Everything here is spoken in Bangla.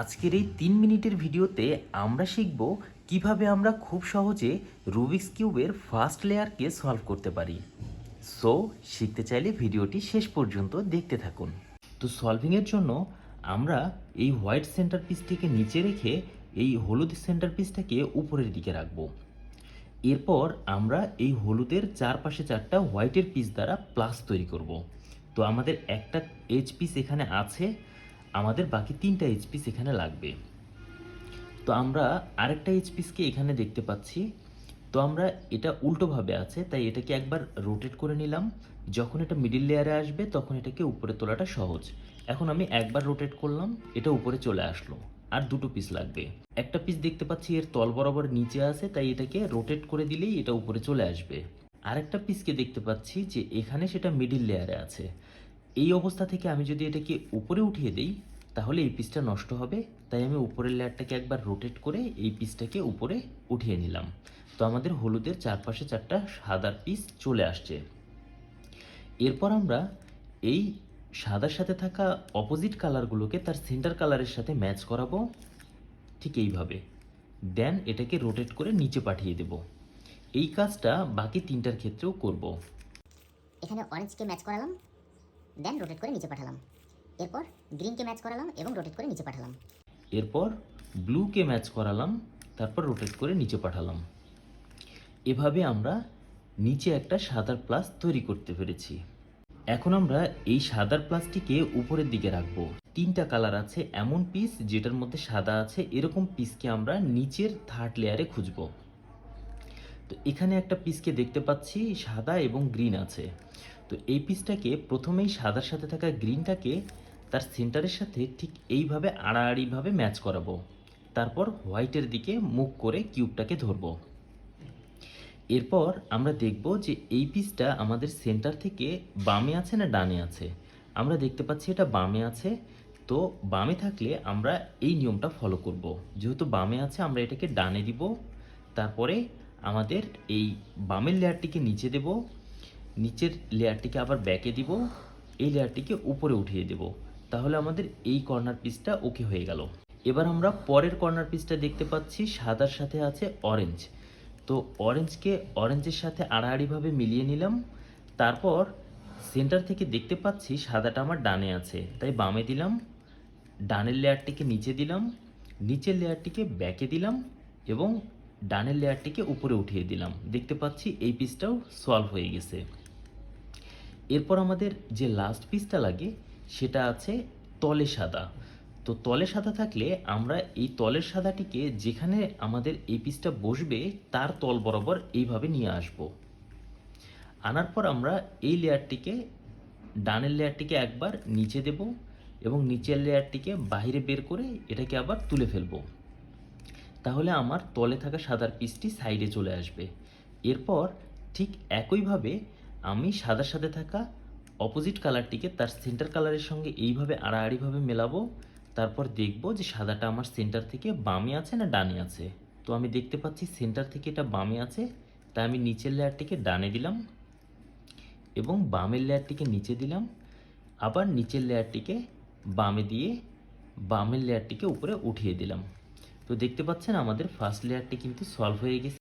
আজকের এই তিন মিনিটের ভিডিওতে আমরা শিখব কীভাবে আমরা খুব সহজে রুবিক্স কিউবের ফার্স্ট লেয়ারকে সলভ করতে পারি। সো শিখতে চাইলে ভিডিওটি শেষ পর্যন্ত দেখতে থাকুন। তো সলভিংয়ের জন্য আমরা এই হোয়াইট সেন্টার পিসটিকে নিচে রেখে এই হলুদ সেন্টার পিসটাকে উপরের দিকে রাখব। এরপর আমরা এই হলুদের চারপাশে চারটা হোয়াইটের পিস দ্বারা প্লাস তৈরি করব। তো আমাদের একটা এইচ পিস এখানে আছে আমাদের বাকি তিনটা এইচ পিস এখানে লাগবে। তো আমরা আরেকটা এইচ পিসকে এখানে দেখতে পাচ্ছি। তো আমরা এটা উল্টোভাবে আছে, তাই এটাকে একবার রোটেট করে নিলাম। যখন এটা মিডিল লেয়ারে আসবে, তখন এটাকে উপরে তোলাটা সহজ। এখন আমি একবার রোটেট করলাম, এটা উপরে চলে আসলো। আর দুটো পিস লাগবে। একটা পিস দেখতে পাচ্ছি এর তল বরাবর নিচে আছে, তাই এটাকে রোটেট করে দিলেই এটা উপরে চলে আসবে। আরেকটা পিসকে দেখতে পাচ্ছি যে এখানে সেটা মিডিল লেয়ারে আছে। এই অবস্থা থেকে আমি যদি এটাকে উপরে উঠিয়ে দেই, তাহলে এই পিসটা নষ্ট হবে। তাই আমি উপরের লেয়ারটাকে একবার রোটেট করে এই পিসটাকে উপরে উঠিয়ে নিলাম। তো আমাদের হলুদের চারপাশে চারটা সাদার পিস চলে আসছে। এরপর আমরা এই সাদার সাথে থাকা অপোজিট কালারগুলোকে তার সেন্টার কালারের সাথে ম্যাচ করাবো। ঠিক এইভাবে। দেন এটাকে রোটেট করে নিচে পাঠিয়ে দেব। এই কাজটা বাকি তিনটার ক্ষেত্রেও করব। এখানে অরেঞ্জকে ম্যাচ করালাম। দেন রোটেট করে নিচে পাঠালাম। এরপর গ্রিনকে ম্যাচ করালাম এবং রোটেট করে নিচে পাঠালাম। এরপর ব্লুকে ম্যাচ করালাম, তারপর রোটেট করে নিচে পাঠালাম। এভাবে আমরা নিচে একটা সাদার প্লাস তৈরি করতে পেরেছি। এখন আমরা এই সাদার প্লাসটিকে উপরের দিকে রাখব। তিনটা কালার আছে, এমন পিস যেটার মধ্যে সাদা আছে, এরকম পিসকে আমরা নিচের থার্ড লেয়ারে খুঁজবো। তো এখানে একটা পিসকে দেখতে পাচ্ছি, সাদা এবং গ্রিন আছে। তো এই পিসটাকে প্রথমেই সাদার সাথে থাকা গ্রিনটাকে তার সেন্টারের সাথে ঠিক এইভাবে আড়াআড়িভাবে ম্যাচ করাবো। তারপর হোয়াইটের দিকে মুখ করে কিউবটাকে ধরবো। এরপর আমরা দেখব যে এই পিসটা আমাদের সেন্টার থেকে বামে আছে না ডানে আছে? আমরা দেখতে পাচ্ছি এটা বামে আছে। তো বামে থাকলে আমরা এই নিয়মটা ফলো করব। যেহেতু বামে আছে, আমরা এটাকে ডানে দিব। তারপরে আমাদের এই বামের লেয়ারটিকে নিচে দেব। নিচের লেয়ারটিকে আবার ব্যাকে দিব, এই লেয়ারটিকে উপরে উঠিয়ে দেব। তাহলে আমাদের এই কর্নার পিসটা ওকে হয়ে গেল। এবার আমরা পরের কর্নার পিসটা দেখতে পাচ্ছি, সাদার সাথে আছে অরেঞ্জ তো অরেঞ্জকে অরেঞ্জের সাথে আড়াআড়িভাবে মিলিয়ে নিলাম। তারপর সেন্টার থেকে দেখতে পাচ্ছি সাদাটা আমার ডানে আছে, তাই বামে দিলাম। ডানের লেয়ারটিকে নিচে দিলাম, নিচের লেয়ারটিকে ব্যাকে দিলাম এবং ডানের লেয়ারটিকে উপরে উঠিয়ে দিলাম। দেখতে পাচ্ছি এই পিসটাও সলভ হয়ে গেছে। এরপর আমাদের যে লাস্ট পিসটা লাগে, সেটা আছে তলে সাদা। তো তলে সাদা থাকলে আমরা এই তলের সাদাটিকে যেখানে আমাদের এই পিসটা বসবে, তার তল বরাবর এইভাবে নিয়ে আসব। আনার পর আমরা এই লেয়ারটিকে ডানের লেয়ারটিকে একবার নিচে দেব এবং নিচের লেয়ারটিকে বাইরে বের করে এটাকে আবার তুলে ফেলব। তাহলে আমার তলে থাকা সাদার পিসটি সাইডে চলে আসবে। এরপর ঠিক একইভাবে আমি সাদার সাথে থাকা অপোজিট কালারটিকে তার সেন্টার কালারের সঙ্গে এইভাবে আড়াআড়িভাবে মেলাবো, তারপর দেখব যে সাদাটা আমার সেন্টার থেকে বামে আছে না ডানে আছে। তো আমি দেখতে পাচ্ছি সেন্টার থেকে এটা বামে আছে, তাই আমি নিচের লেয়ারটিকে ডানে দিলাম এবং বামের লেয়ারটিকে নিচে দিলাম। আবার নিচের লেয়ারটিকে বামে দিয়ে বামের লেয়ারটিকে উপরে উঠিয়ে দিলাম। তো দেখতে পাচ্ছেন আমাদের ফার্স্ট লেয়ারটি কিন্তু সলভ হয়ে গেছে।